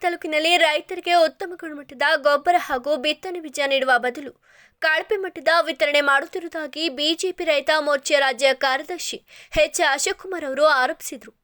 ತಾಲೂಕಿನಲ್ಲಿ ರೈತರಿಗೆ ಉತ್ತಮ ಗುಣಮಟ್ಟದ ಗೊಬ್ಬರ ಹಾಗೂ ಬಿತ್ತನೆ ಬೀಜ ನೀಡುವ ಬದಲು ಕಳಪೆ ಮಟ್ಟದ ವಿತರಣೆ ಮಾಡುತ್ತಿರುವುದಾಗಿ ಬಿಜೆಪಿ ರೈತ ಮೋರ್ಚಾ ರಾಜ್ಯ ಕಾರ್ಯದರ್ಶಿ ಎಚ್ ಅಶೋಕ್ ಕುಮಾರ್ ಅವರು ಆರೋಪಿಸಿದರು.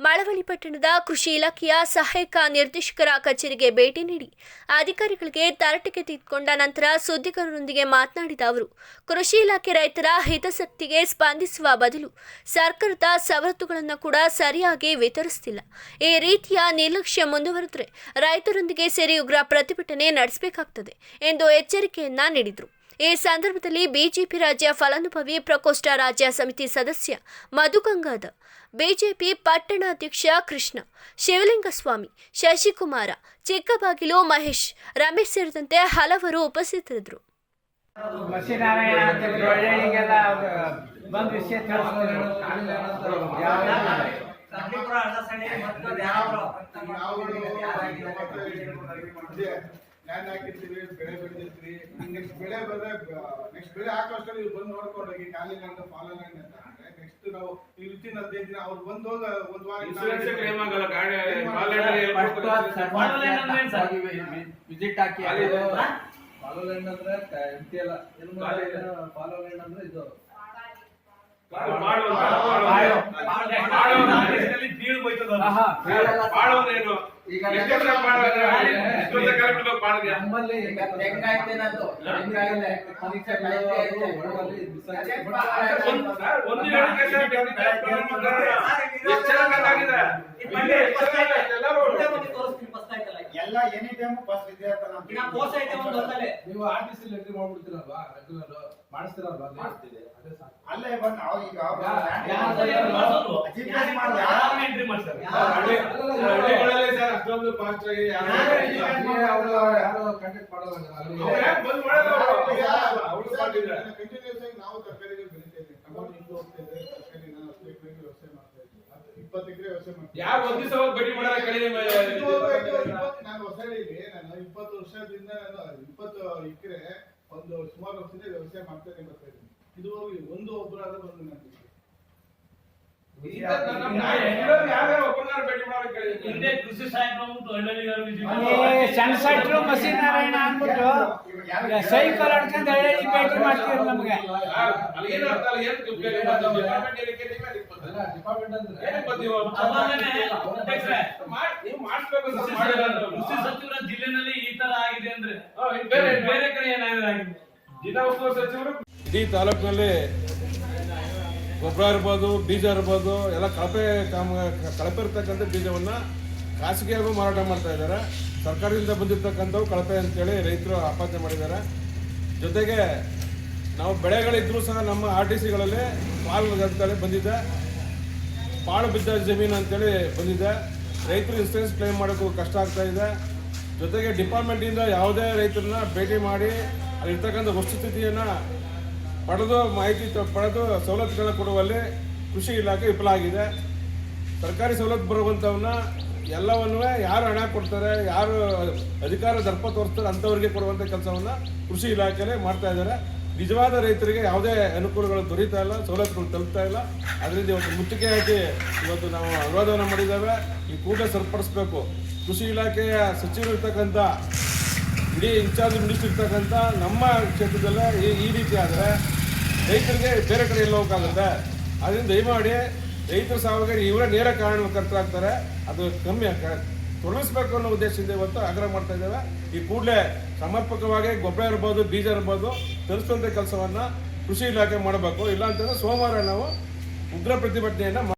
ಮಳವಳ್ಳಿ ಪಟ್ಟಣದ ಕೃಷಿ ಇಲಾಖೆಯ ಸಹಾಯಕ ನಿರ್ದೇಶಕರ ಕಚೇರಿಗೆ ಭೇಟಿ ನೀಡಿ ಅಧಿಕಾರಿಗಳಿಗೆ ತರಾಟೆಗೆ ತೆಗೆದುಕೊಂಡ ನಂತರ ಸುದ್ದಿಗಾರರೊಂದಿಗೆ ಮಾತನಾಡಿದ ಅವರು, ಕೃಷಿ ಇಲಾಖೆ ರೈತರ ಹಿತಾಸಕ್ತಿಗೆ ಸ್ಪಂದಿಸುವ ಬದಲು ಸರ್ಕಾರದ ಸವಲತ್ತುಗಳನ್ನು ಕೂಡ ಸರಿಯಾಗಿ ವಿತರಿಸುತ್ತಿಲ್ಲ ಈ ರೀತಿಯ ನಿರ್ಲಕ್ಷ್ಯ ಮುಂದುವರೆದರೆ ರೈತರೊಂದಿಗೆ ಸೇರಿ ಉಗ್ರ ಪ್ರತಿಭಟನೆ ನಡೆಸಬೇಕಾಗ್ತದೆ ಎಂದು ಎಚ್ಚರಿಕೆಯನ್ನ ನೀಡಿದರು. ಈ ಸಂದರ್ಭದಲ್ಲಿ ಬಿಜೆಪಿ ರಾಜ್ಯ ಫಲಾನುಭವಿ ಪ್ರಕೋಷ್ಠ ರಾಜ್ಯ ಸಮಿತಿ ಸದಸ್ಯ ಮಧು ಬಿಜೆಪಿ ಪಟ್ಟಣಾಧ್ಯಕ್ಷ ಕೃಷ್ಣ ಶಿವಲಿಂಗಸ್ವಾಮಿ ಶಶಿಕುಮಾರ ಚಿಕ್ಕಬಾಗಿಲು ಮಹೇಶ್ ರಮೇಶ್ ಸೇರಿದಂತೆ ಹಲವರು ಉಪಸ್ಥಿತರಿದ್ದರು. ಲ್ಯಾಂಡ್ ಹಾಕಿರ್ತೀವಿ ಬೆಳೆ ಬೆಳೆದಿರ್ತೀವಿ. ನೆಕ್ಸ್ಟ್ ಬೆಳೆ ಬಂದ್ರೆ ನೆಕ್ಸ್ಟ್ ಬೆಳೆ ಹಾಕೋಷ್ಟರಲ್ಲಿ ಇವ್ರು ಬಂದು ನೋಡ್ಕೊಂಡು ಹೋಗಿ ಖಾಲಿ ಲ್ಯಾಂಡ್ ಫಾಲೋ ಲ್ಯಾಂಡ್ ಅಂತ ಅಂದ್ರೆ ನೆಕ್ಸ್ಟ್ ನಾವು ಈ ವಿತಿನ್ ಹದಿನೈದು ದಿನ ಅವ್ರು ಬಂದು ಹೋಗ ಒಂದ್ ವಾರ ಇನ್ಸೂರೆನ್ಸ್ ಕ್ಲೇಮ್ ಆಗಲ್ಲ ಗಾಡಿ ಸರ್ ವಿಸಿಟ್ ಹಾಕಿ. ಫಾಲೋ ಲ್ಯಾಂಡ್ ಅಂದ್ರೆ? ಎಂಟಿ ಅಲ್ಲ. ಏನು ಫಾಲೋ ಲ್ಯಾಂಡ್ ಅಂದ್ರೆ ಇದು. ಮಾಡೋದು ಮಾಡೋದೇನು ಈಗ ಎಷ್ಟೆಲ್ಲ ಮಾಡೋದು? ಎಷ್ಟೊಂದು ಕರೆಕ್ಟ್ ಮಾಡೋದು? ನಮ್ಮಲ್ಲಿ ಹೆಂಗಾಯ್ತೇನದು? ಹೆಂಗಾಗಿದೆ? ಪರೀಕ್ಷೆ ಮಾಡ್ತಾರೆ. ಎಷ್ಟು ಚೆನ್ನಾಗಾಗಿದೆ. ಇಲ್ಲಿ ಎಷ್ಟು ಚೆನ್ನಾಗಿದೆ. ಎಲ್ಲರೂ ಎಲ್ಲ ಎನಿ ಟೈಮ್ ಪಾಸ್ ಇದೆ ಅಂತ ನಾವು ಇನ್ನ ಪೋಸ್ಟ್ ಐತೆ ಒಂದು ಹೊತ್ತಲ್ಲಿ. ನೀವು ಆಫೀಸ್ ಟಿ ಸಿ ಎಂಟ್ರಿ ಮಾಡ್ಬಿಡ್ತೀರಲ್ವಾ ರೆಗ್ಯುಲರ್ ಮಾಡಿಸ್ತೀರಲ್ವಾ ಅಲ್ಲಿ? ಅದೇ ಸಾಕು. ಅಲ್ಲೇ ಬಂದು ನಾವು ಈಗ ಹಳ್ಳಿ- ಹಳ್ಳಿಗಳಲ್ಲಿ ಸರ್ ಅಷ್ಟೊಂದು ಫಾಸ್ಟ್ ಆಗಿ ಯಾರು- ಅವ್ರು. ಕಂಟಿನ್ಯೂಸ್ ಆಗಿ ನಾವು ತರಕಾರಿಗಳು ಬೆಳಿತಾ ಇದ್ದೀವಿ. ಟೊಮಾಟೊ ಇಂದು ಹೋಗ್ತಾ ಇದೆ ವ್ಯವಸಾಯ ಮಾಡ್ತಾ ಇಪ್ಪತ್ತು ಎಕರೆ ವ್ಯವಸಾಯ ಮಾಡ್ತಾ ಯಾರು ಒಂದ್ ಹೋಗಿ ಬಡ್ಡಿ ಮಾಡಲ್ಲ ಕಡಿಮೆ ನಾನು ನಾನು ಇಪ್ಪತ್ತು ವರ್ಷದಿಂದ ನಾನು ಇಪ್ಪತ್ತು ಎಕರೆ ಒಂದು ಸುಮಾರು ವರ್ಷದಿಂದ ವ್ಯವಸಾಯ ಮಾಡ್ತಾನೆ ಬರ್ತಾ ಇದ್ದೀನಿ ಇದುವರೆಗೂ ಒಂದು ಒಬ್ಬರಾದ್ರೂ ಬಂದು ನನಗೆ ಭೇಟಿ ಮಾಡಬೇಕು. ಹಿಂದೆ ಕೃಷಿ ಅಂದ್ಬಿಟ್ಟು ಸಣ್ಣ ಸಟ್ರು ಮಸೀನಾರಾಯಣ ಅಂದ್ಬಿಟ್ಟು ಈಗ ಸೈಕಲ್ ಹೊಡ್ಕೊಂಡು ಹಳ್ಳಿ ಭೇಟಿ ಮಾಡ್ತೀವಿ ನಮ್ಗೆ ಅರ್ಥ ಅಲ್ಲ, ಏನು ಡಿಪಾರ್ಟ್ಮೆಂಟ್ ಡಿಪಾರ್ಟ್ಮೆಂಟ್ ಅಂದ್ರೆ ಬಂದೀವಿ ನೀವು ಮಾಡಿಸ್ಬೇಕು ಕೃಷಿ ಸಚಿವರ ಜಿಲ್ಲೆನಲ್ಲಿ ಈ ತರ ಆಗಿದೆ ಅಂದ್ರೆ ಬೇರೆ ಬೇರೆ ಕಡೆ ಏನಾಗಿದೆ? ಜಿಲ್ಲಾ ಉಸ್ತುವಾರಿ ಸಚಿವರು ಇಡೀ ತಾಲೂಕಿನಲ್ಲಿ ಗೊಬ್ಬರ ಇರ್ಬೋದು, ಬೀಜ ಇರ್ಬೋದು, ಎಲ್ಲ ಕಳಪೆ ಕಾಮ, ಕಳಪೆ ಇರ್ತಕ್ಕಂಥ ಬೀಜವನ್ನು ಖಾಸಗಿಯಾಗೂ ಮಾರಾಟ ಮಾಡ್ತಾ ಇದ್ದಾರೆ. ಸರ್ಕಾರದಿಂದ ಬಂದಿರ್ತಕ್ಕಂಥವು ಕಳಪೆ ಅಂತೇಳಿ ರೈತರು ಆಪಾದನೆ ಮಾಡಿದ್ದಾರೆ. ಜೊತೆಗೆ ನಾವು ಬೆಳೆಗಳಿದ್ರೂ ಸಹ ನಮ್ಮ ಆರ್ ಟಿ ಸಿಗಳಲ್ಲಿ ಪಾಲು ಅಂತೇಳಿ ಬಂದಿದೆ. ಪಾಳು ಬಿದ್ದ ಜಮೀನು ಅಂತೇಳಿ ಬಂದಿದೆ. ರೈತರು ಇನ್ಸೂರೆನ್ಸ್ ಕ್ಲೇಮ್ ಮಾಡೋಕ್ಕೂ ಕಷ್ಟ ಆಗ್ತಾ ಇದೆ. ಜೊತೆಗೆ ಡಿಪಾರ್ಟ್ಮೆಂಟಿಂದ ಯಾವುದೇ ರೈತರನ್ನ ಭೇಟಿ ಮಾಡಿ ಅಲ್ಲಿರ್ತಕ್ಕಂಥ ವಸ್ತುಸ್ಥಿತಿಯನ್ನು ಪಡೆದು ಮಾಹಿತಿ ಪಡೆದು ಸವಲತ್ತುಗಳನ್ನ ಕೊಡುವಲ್ಲಿ ಕೃಷಿ ಇಲಾಖೆ ವಿಫಲ ಆಗಿದೆ. ಸರ್ಕಾರಿ ಸವಲತ್ತು ಬರುವಂಥವನ್ನ ಎಲ್ಲವನ್ನೂ ಯಾರು ಹಣ ಕೊಡ್ತಾರೆ, ಯಾರು ಅಧಿಕಾರ ದರ್ಪ ತೋರಿಸ್ತಾರೆ ಅಂಥವ್ರಿಗೆ ಕೊಡುವಂಥ ಕೆಲಸವನ್ನು ಕೃಷಿ ಇಲಾಖೆಯಲ್ಲೇ ಮಾಡ್ತಾ ಇದ್ದಾರೆ. ನಿಜವಾದ ರೈತರಿಗೆ ಯಾವುದೇ ಅನುಕೂಲಗಳು ದೊರೀತಾ ಇಲ್ಲ, ಸವಲತ್ತುಗಳು ತಲುಪ್ತಾ ಇಲ್ಲ. ಅದರಿಂದ ಇವತ್ತು ಮುತ್ತಿಗೆ ಹಾಕಿ ಇವತ್ತು ನಾವು ಅನುವಾದವನ್ನು ಮಾಡಿದ್ದೇವೆ. ಈ ಕೂಡಲೇ ಸರಿಪಡಿಸ್ಬೇಕು. ಕೃಷಿ ಇಲಾಖೆಯ ಸಚಿವರು ಇರ್ತಕ್ಕಂಥ ಇಡೀ ಇನ್ಚಾರ್ಜ್ ಮಿನಿಸ್ಟರ್ ಇರ್ತಕ್ಕಂಥ ನಮ್ಮ ಕ್ಷೇತ್ರದಲ್ಲೇ ಈ ರೀತಿ ಆದರೆ ರೈತರಿಗೆ ಬೇರೆ ಕಡೆ ಎಲ್ಲ ಹೋಗಕ್ಕಾಗುತ್ತೆ ಅದರಿಂದ ದಯಮಾಡಿ ರೈತರು ಸಾವಿಗೆ ಇವರೇ ನೇರ ಕಾರಣಕರ್ತರಾಗ್ತಾರೆ ಅದು ಕಮ್ಮಿ ತೊಡಗಿಸ್ಬೇಕು ಅನ್ನೋ ಉದ್ದೇಶದಿಂದ ಇವತ್ತು ಆಗ್ರಹ ಮಾಡ್ತಾ ಇದ್ದೇವೆ. ಈ ಕೂಡಲೇ ಸಮರ್ಪಕವಾಗಿ ಗೊಬ್ಬರ ಇರ್ಬೋದು, ಬೀಜ ಇರ್ಬೋದು ತರಿಸುವಂಥ ಕೆಲಸವನ್ನು ಕೃಷಿ ಇಲಾಖೆ ಮಾಡಬೇಕು. ಇಲ್ಲಾಂತಂದ್ರೆ ಸೋಮವಾರ ನಾವು ಉಗ್ರ ಪ್ರತಿಭಟನೆಯನ್ನ